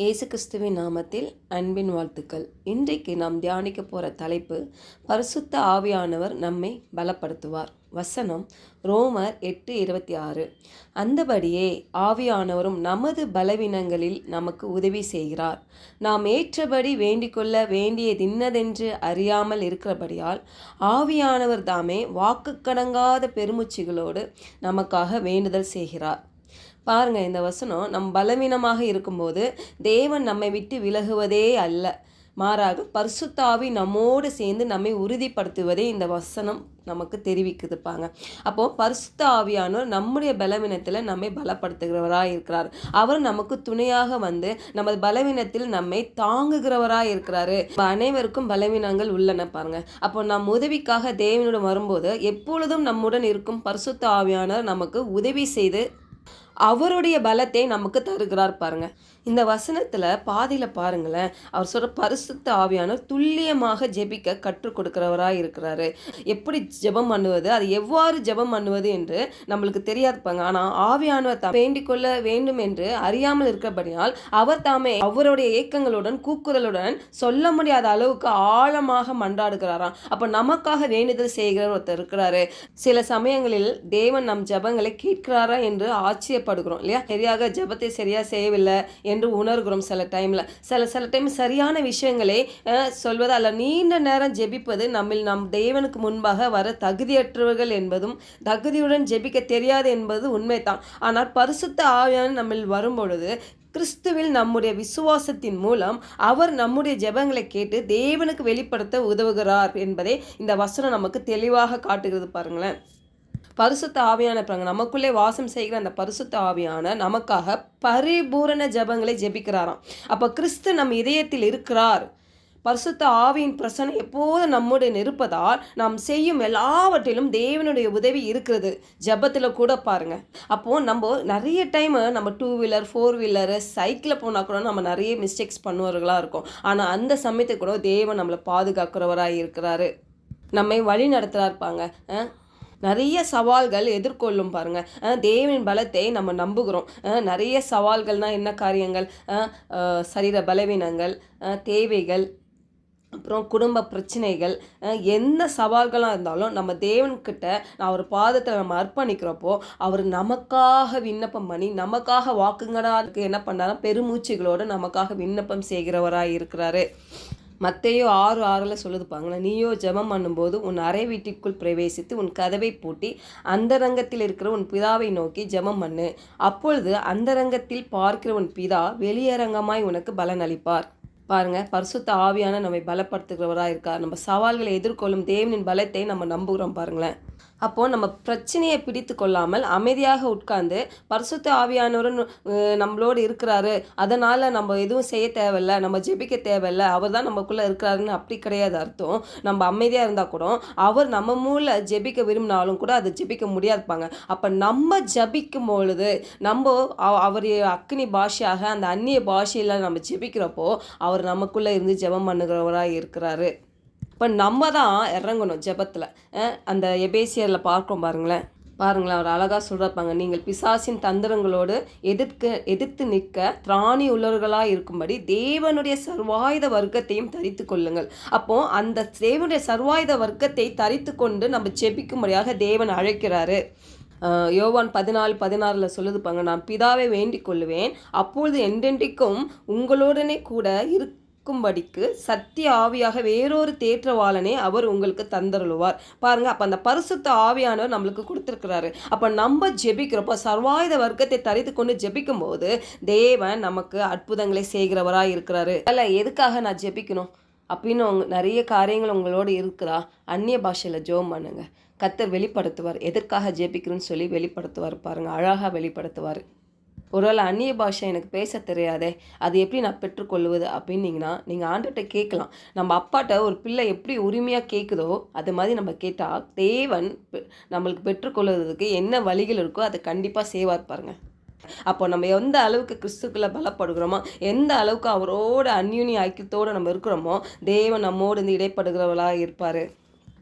இயேசு கிறிஸ்துவின் நாமத்தில் அன்பின் வாழ்த்துக்கள். இன்றைக்கு நாம் தியானிக்க போகிற தலைப்பு பரிசுத்த ஆவியானவர் நம்மை பலப்படுத்துவார். வசனம் ரோமர் எட்டு இருபத்தி ஆறு. அந்தபடியே ஆவியானவரும் நமது பலவீனங்களில் நமக்கு உதவி செய்கிறார். நாம் ஏற்றபடி வேண்டிக்கொள்ள வேண்டியதின்னதென்று அறியாமல் இருக்கிறபடியால் ஆவியானவர் தாமே வாக்கு கடங்காத பெருமூச்சிகளோடு நமக்காக வேண்டுதல் செய்கிறார். பாருங்க இந்த வசனம் நம் பலவீனமாக இருக்கும்போது தேவன் நம்மை விட்டு விலகுவதே அல்ல. மாறாக பரிசுத்தாவி நம்மோடு சேர்ந்து நம்மை உறுதிப்படுத்துவதே இந்த வசனம் நமக்கு தெரிவிக்குதுப்பாங்க. அப்போது பரிசுத்த ஆவியானோர் நம்முடைய பலவீனத்தில் நம்மை பலப்படுத்துகிறவராக இருக்கிறார் அவர் நமக்கு துணையாக வந்து நமது பலவீனத்தில் நம்மை தாங்குகிறவராக இருக்கிறாரு அனைவருக்கும் பலவீனங்கள் உள்ளன பாருங்க. அப்போ நம் உதவிக்காக தேவனுடன் வரும்போது எப்பொழுதும் நம்முடன் இருக்கும் பரிசுத்த ஆவியானவர் நமக்கு உதவி செய்து அவருடைய பலத்தை நமக்கு தருகிறார் பாருங்க. இந்த வசனத்தில் பாதியில் பாருங்களேன் அவர் சொல்கிற பரிசுத்த ஆவியானவர் துல்லியமாக ஜெபிக்க கற்றுக் கொடுக்கிறவராக இருக்கிறாரு. எப்படி ஜெபம் பண்ணுவது அது எவ்வாறு ஜெபம் பண்ணுவது என்று நம்மளுக்கு தெரியாதுப்பாங்க ஆனால் ஆவியானவர் தான் வேண்டிக் கொள்ள வேண்டும் என்று அறியாமல் இருக்கிறபடியால் அவர் தாமே அவருடைய ஏக்கங்களுடன் கூக்குரலுடன் சொல்ல முடியாத அளவுக்கு ஆழமாக மன்றாடுகிறாராம். அப்போ நமக்காக வேண்டுதல் செய்கிற ஒருத்தர் இருக்கிறாரு. சில சமயங்களில் தேவன் நம் ஜெபங்களை கேட்கிறாரா என்று கஷ்டப்படுகிறோம் இல்லையா? சரியாக ஜெபத்தை சரியாக செய்யவில்லை என்று உணர்கிறோம் சில டைமில் சில சில டைம் சரியான விஷயங்களை சொல்வது அல்ல நீண்ட நேரம் ஜெபிப்பது நம்மில் நம் தேவனுக்கு முன்பாக வர தகுதியற்றவர்கள் என்பதும் தகுதியுடன் ஜெபிக்க தெரியாது என்பது உண்மைதான். ஆனால் பரிசுத்த ஆவியான நம்மில் வரும்பொழுது கிறிஸ்துவில் நம்முடைய விசுவாசத்தின் மூலம் அவர் நம்முடைய ஜெபங்களை கேட்டு தேவனுக்கு வெளிப்படுத்த உதவுகிறார் என்பதை இந்த வசனம் நமக்கு தெளிவாக காட்டுகிறது பாருங்களேன். பரிசுத்த ஆவியான பிறகு நமக்குள்ளே வாசம் செய்கிற அந்த பரிசுத்த ஆவியான நமக்காக பரிபூரண ஜெபங்களை ஜெபிக்கிறாராம். அப்போ கிறிஸ்து நம் இதயத்தில் இருக்கிறார். பரிசுத்த ஆவியின் பிரசனை எப்போதும் நம்முடன் இருப்பதால் நாம் செய்யும் எல்லாவற்றிலும் தேவனுடைய உதவி இருக்கிறது. ஜெபத்தில் கூட பாருங்க. அப்போது நம்ம நிறைய டைம் நம்ம டூ வீலர் ஃபோர் வீலரு சைக்கிளில் போனால் கூட நம்ம நிறைய மிஸ்டேக்ஸ் பண்ணுவவர்களாக இருக்கும். ஆனால் அந்த சமயத்தை கூட தேவன் நம்மளை பாதுகாக்கிறவராக இருக்கிறாரு. நம்மை வழி நடத்துகிறாருப்பாங்க நிறைய சவால்கள் எதிர்கொள்ளும் பாருங்க. தேவன் பலத்தை நம்ம நம்புகிறோம். நிறைய சவால்கள்னால் என்ன காரியங்கள்? சரீர பலவீனங்கள் தேவைகள் அப்புறம் குடும்ப பிரச்சனைகள் எந்த சவால்களாக இருந்தாலும் நம்ம தேவன்கிட்ட நான் ஒரு பாதத்தில் நம்ம அர்ப்பணிக்கிறப்போ அவர் நமக்காக விண்ணப்பம் பண்ணி நமக்காக வாக்குங்கடாருக்கு என்ன பண்ணாலும் பெருமூச்சுகளோடு நமக்காக விண்ணப்பம் செய்கிறவராக இருக்கிறாரு மத்தையோ ஆறு ஆறில் சொல்லுது பாங்களா நீயோ ஜெபம் பண்ணும்போது உன் அறை வீட்டிற்குள் பிரவேசித்து உன் கதவை பூட்டி அந்தரங்கத்தில் இருக்கிற உன் பிதாவை நோக்கி ஜெபம் பண்ணு. அப்பொழுது அந்தரங்கத்தில் பார்க்கிற உன் பிதா வெளியரங்கமாய் உனக்கு பலன் அளிப்பார் பாருங்க பரிசுத்த ஆவியான நம்மை பலப்படுத்துகிறவராக இருக்கார் நம்ம சவால்களை எதிர்கொள்ளும் தேவனின் பலத்தை நம்ம நம்புகிறோம் பாருங்களேன். அப்போது நம்ம பிரச்சனையை பிடித்து கொள்ளாமல் அமைதியாக உட்கார்ந்து பரிசுத்த ஆவியானவரும் நம்மளோடு இருக்கிறாரு. அதனால் நம்ம எதுவும் செய்ய தேவையில்ல நம்ம ஜெபிக்க தேவையில்ல அவர் தான் நமக்குள்ளே இருக்கிறாருன்னு அப்படி கிடையாது அர்த்தம். நம்ம அமைதியாக இருந்தால் கூட அவர் நம்ம மூல ஜெபிக்க விரும்பினாலும் கூட அதை ஜெபிக்க முடியாதுப்பாங்க. அப்போ நம்ம ஜபிக்கும் பொழுது நம்ம அவ- அவர் அக்னி பாஷையாக அந்த அந்நிய பாஷையில் நம்ம ஜெபிக்கிறப்போ அவர் நமக்குள்ளே இருந்து ஜெபம் பண்ணுகிறவராக இருக்கிறாரு. இப்போ நம்ம தான் இறங்கணும் ஜெபத்தில். அந்த எபேசியரில் பார்க்குறோம் பாருங்களேன். பாருங்களேன் அவர் அழகாக சொல்கிறப்பாங்க நீங்கள் பிசாசின் தந்திரங்களோடு எதிர்க்க எதிர்த்து நிற்க திராணி உள்ளவர்களாக இருக்கும்படி தேவனுடைய சர்வாயுத வர்க்கத்தையும் தரித்து கொள்ளுங்கள். அப்போது அந்த தேவனுடைய சர்வாயுத வர்க்கத்தை தரித்து கொண்டு நம்ம செபிக்கும்படியாக தேவன் அழைக்கிறாரு. யோவான் பதினாலு பதினாறில் சொல்லுதுப்பாங்க நான் பிதாவை வேண்டிக் கொள்ளுவேன். அப்பொழுது என்றென்றைக்கும் உங்களுடனே கூட இருக்கும்படிக்கு சத்திய ஆவியாக வேறொரு தேற்றவாளனை அவர் உங்களுக்கு தந்தருளுவார். பாருங்க அப்போ அந்த பரிசுத்த ஆவியானவர் நம்மளுக்கு கொடுத்துருக்கிறாரு. அப்போ நம்ம ஜெபிக்கிறப்போ சர்வாயுத வர்க்கத்தை தரித்து கொண்டு ஜெபிக்கும் போது தேவன் நமக்கு அற்புதங்களை செய்கிறவராக இருக்கிறாரு. அல்ல எதுக்காக நான் ஜெபிக்கணும்? அப்படின்னு உங்க நிறைய காரியங்கள் உங்களோட இருக்கிறா. அந்நிய பாஷையில் ஜோம் பண்ணுங்க. கத்தர் வெளிப்படுத்துவார். எதற்காக ஜெபிக்கிறோன்னு சொல்லி வெளிப்படுத்துவார் பாருங்க. அழகாக வெளிப்படுத்துவார். ஒருவேளை அந்நிய பாஷை எனக்கு பேச தெரியாதே அது எப்படி நான் பெற்றுக்கொள்வது அப்படின்னீங்கன்னா நீங்கள் ஆண்டுகிட்ட கேட்கலாம். நம்ம அப்பாட்ட ஒரு பிள்ளை எப்படி உரிமையாக கேட்குதோ அது மாதிரி நம்ம கேட்டால் தேவன் நம்மளுக்கு பெற்றுக்கொள்வதற்கு என்ன வழிகள் இருக்கோ அதை கண்டிப்பாக சேவாக இருப்பாருங்க அப்போ நம்ம எந்த அளவுக்கு கிறிஸ்துக்குள்ள பலப்படுகிறோமோ எந்த அளவுக்கு அவரோட அந்யூனி ஐக்கியத்தோடு நம்ம இருக்கிறோமோ தேவன் நம்மோடு இருந்து இடைப்படுகிறவளாக இருப்பார்.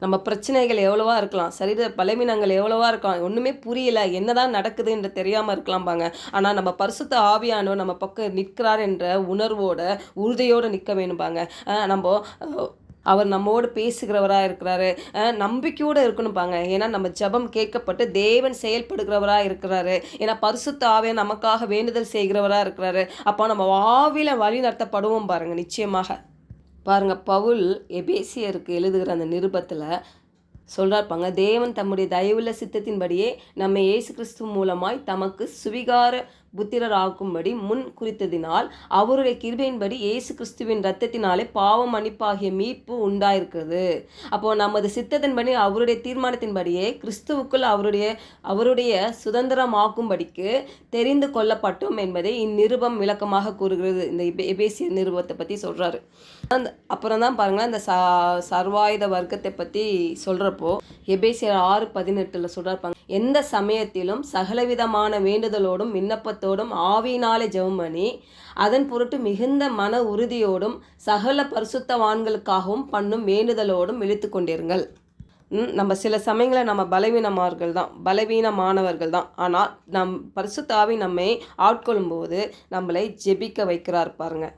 நம்ம பிரச்சனைகள் எவ்வளோவா இருக்கலாம் சரீர பலவீனங்கள் எவ்வளோவா இருக்கலாம் ஒன்றுமே புரியல என்னதான் நடக்குதுன்ற தெரியாமல் இருக்கலாம்பாங்க ஆனால் நம்ம பரிசுத்த ஆவியானவர் நம்ம பக்கம் நிற்கிறார் என்ற உணர்வோட உறுதியோடு நிற்க வேணும்பாங்க நம்ம அவர் நம்மோடு பேசுகிறவராக இருக்கிறாரு. நம்பிக்கையோடு இருக்கணும்பாங்க ஏன்னா நம்ம ஜெபம் கேட்கப்பட்டு தேவன் செயல்படுகிறவராக இருக்கிறாரு. ஏன்னா பரிசுத்த ஆவியை நமக்காக வேண்டுதல் செய்கிறவராக இருக்கிறாரு. அப்போ நம்ம ஆவியில் வழி நடத்தப்படுவோம் பாருங்கள் நிச்சயமாக. பாருங்கள் பவுல் எபேசியருக்கு எழுதுகிற அந்த நிருபத்தில் சொல்கிறார்ப்பாங்க தேவன் தம்முடைய தயவுள்ள சித்தத்தின்படியே நம்ம இயேசு கிறிஸ்து மூலமாய் தமக்கு சுவிகார புத்திரராகும்படி முன் குறித்ததினால் அவருடைய கிருபையின்படி இயேசு கிறிஸ்துவின் ரத்தத்தினாலே பாவம் மன்னிப்பாகிய மீட்பு உண்டாயிருக்கிறது. அப்போ நமது சித்தத்தின்படி அவருடைய தீர்மானத்தின்படியே கிறிஸ்துவுக்குள் அவருடைய அவருடைய சுதந்திரமாக்கும்படிக்கு தெரிந்து கொள்ளப்பட்டோம் என்பதை இந்நிருபம் விளக்கமாக கூறுகிறது. இந்த எபே- எபேசிய நிருபத்தை பற்றி சொல்றாரு. அந்த அப்புறம் தான் பாருங்களேன் இந்த ச சர்வாயுத வர்க்கத்தை பற்றி சொல்கிறப்போ எபேசியர் ஆறு பதினெட்டில் சொல்கிறாருப்பாங்க எந்த சமயத்திலும் சகலவிதமான வேண்டுதலோடும் விண்ணப்ப விண்ணப்பத்தோடும் ஆவியினாலே ஜெபம் பண்ணி அதன் பொருட்டு மிகுந்த மன உறுதியோடும் சகல பரிசுத்தவான்களுக்காகவும் பண்ணும் வேண்டுதலோடும் இழுத்து கொண்டிருங்கள். நம்ம சில சமயங்களில் நம்ம பலவீனமார்கள் தான் பலவீனமானவர்கள் தான். ஆனால் நம் பரிசுத்தாவி நம்மை ஆட்கொள்ளும்போது நம்மளை ஜெபிக்க வைக்கிறார் பாருங்கள்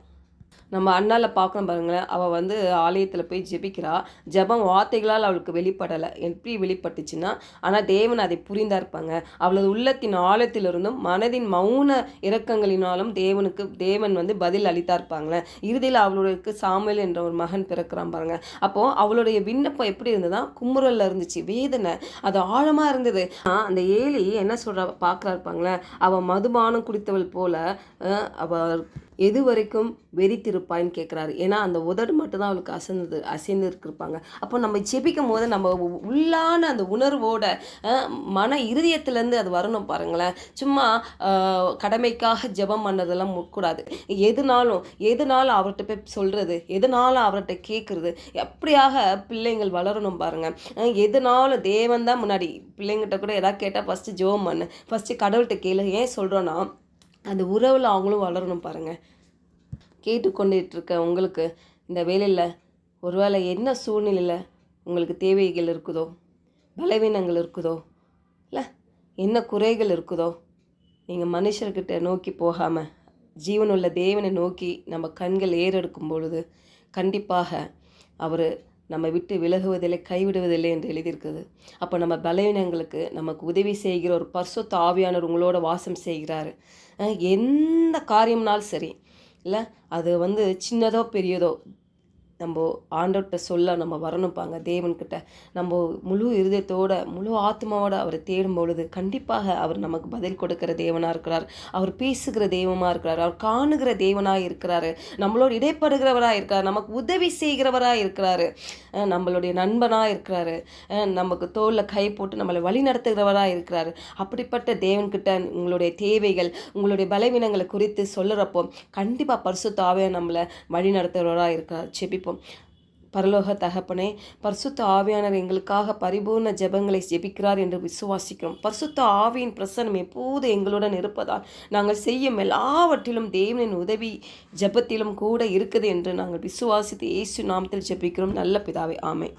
நம்ம அண்ணால பார்க்கணும் பாருங்களேன். அவள் வந்து ஆலயத்தில் போய் ஜெபிக்கிறா. ஜெபம் வார்த்தைகளால் அவளுக்கு வெளிப்படலை. எப்படி வெளிப்பட்டுச்சுன்னா ஆனால் தேவன் அதை புரிந்தா இருப்பாங்க. அவளது உள்ளத்தின் ஆழத்திலிருந்தும் மனதின் மௌன இரக்கங்களினாலும் தேவனுக்கு தேவன் வந்து பதில் அளித்தா இருப்பாங்களே. இறுதியில் அவளுக்கு சாமியல் என்ற ஒரு மகன் பிறக்கிறான் பாருங்க. அப்போ அவளுடைய விண்ணப்பம் எப்படி இருந்ததுன்னா குமுறல்ல இருந்துச்சு. வேதனை. அது ஆழமா இருந்தது. ஆ, அந்த ஏலி என்ன சொல்றா பார்க்குறா இருப்பாங்களே. அவள் மதுபானம் குடித்தவள் போல அவள் எது வரைக்கும் வெறித்திருப்பாயின்னு கேட்குறாரு ஏன்னா அந்த உதடு மட்டும்தான் அவளுக்கு அசைந்தது அசைந்து இருக்கிருப்பாங்க அப்போ நம்ம ஜெபிக்கும் போது நம்ம உள்ளான அந்த உணர்வோட மன இருதயத்துலேருந்து அது வரணும் பாருங்களேன். சும்மா கடமைக்காக ஜெபம் பண்ணதெல்லாம் கூடாது எதுனாலும் எதுனாலும் அவர்கிட்ட போய் சொல்கிறது எதுனாலும் அவர்கிட்ட கேட்குறது எப்படியாக பிள்ளைங்கள் வளரணும் பாருங்கள் எதுனாலும் தேவன் தான் முன்னாடி பிள்ளைங்கிட்ட கூட எதாவது கேட்டால் ஃபஸ்ட்டு ஜெபம் பண்ணு. ஃபஸ்ட்டு கடவுள்கிட்ட கேளு. ஏன் சொல்கிறோன்னா அந்த உறவில் அவங்களும் வளரணும் பாருங்கள் கேட்டுக்கொண்டுட்டு இருக்க உங்களுக்கு இந்த வேலையில் ஒருவேளை என்ன சூழ்நிலையில் உங்களுக்கு தேவைகள் இருக்குதோ பலவீனங்கள் இருக்குதோ இல்லை என்ன குறைகள் இருக்குதோ நீங்கள் மனுஷர்கிட்ட நோக்கி போகாமல் ஜீவனுள்ள தேவனை நோக்கி நம்ம கண்கள் ஏறெடுக்கும் பொழுது கண்டிப்பாக அவர் நம்ம விட்டு விலகுவதில்லை கைவிடுவதில்லை என்று எழுதியிருக்குது அப்போ நம்ம பலவீனங்களுக்கு நமக்கு உதவி செய்கிற ஒரு பர்சொத்த ஆவியானவர் உங்களோட வாசம் செய்கிறாரு. எந்த காரியம்னாலும் சரி இல்லை? அது வந்து சின்னதோ பெரியதோ நம்ம ஆண்டவர்கிட்ட சொல்ல நம்ம வரணும்பாங்க. தேவன்கிட்ட நம்ம முழு இருதயத்தோட முழு ஆத்மாவோட அவரை தேடும் பொழுது கண்டிப்பாக அவர் நமக்கு பதில் கொடுக்கிற தேவனாக இருக்கிறார். அவர் பேசுகிற தெய்வமாக இருக்கிறார். அவர் காணுகிற தேவனாக இருக்கிறாரு. நம்மளோட இடைப்படுகிறவராக இருக்கிறார். நமக்கு உதவி செய்கிறவராக இருக்கிறாரு. நம்மளுடைய நண்பனாக இருக்கிறாரு. நமக்கு தோளில் கை போட்டு நம்மளை வழி நடத்துகிறவராக இருக்கிறாரு. அப்படிப்பட்ட தேவன்கிட்ட உங்களுடைய தேவைகள் உங்களுடைய பலவீனங்களை குறித்து சொல்லுறப்போ கண்டிப்பாக பரிசுத்தாவே நம்மளை வழி நடத்துகிறவராக இருக்கிறார் செபிப்போம். பரலோக தகப்பனே பரிசுத்த ஆவியானவர் எங்களுக்காக பரிபூர்ண ஜெபங்களை ஜெபிக்கிறார் என்று விசுவாசிக்கிறோம். பரிசுத்த ஆவியின் பிரசனம் எப்போது எங்களுடன் இருப்பதால் நாங்கள் செய்யும் எல்லாவற்றிலும் தேவனின் உதவி ஜெபத்திலும் கூட இருக்குது என்று நாங்கள் விசுவாசித்து இயேசு நாமத்தில் ஜெபிக்கிறோம். நல்ல பிதாவை ஆமை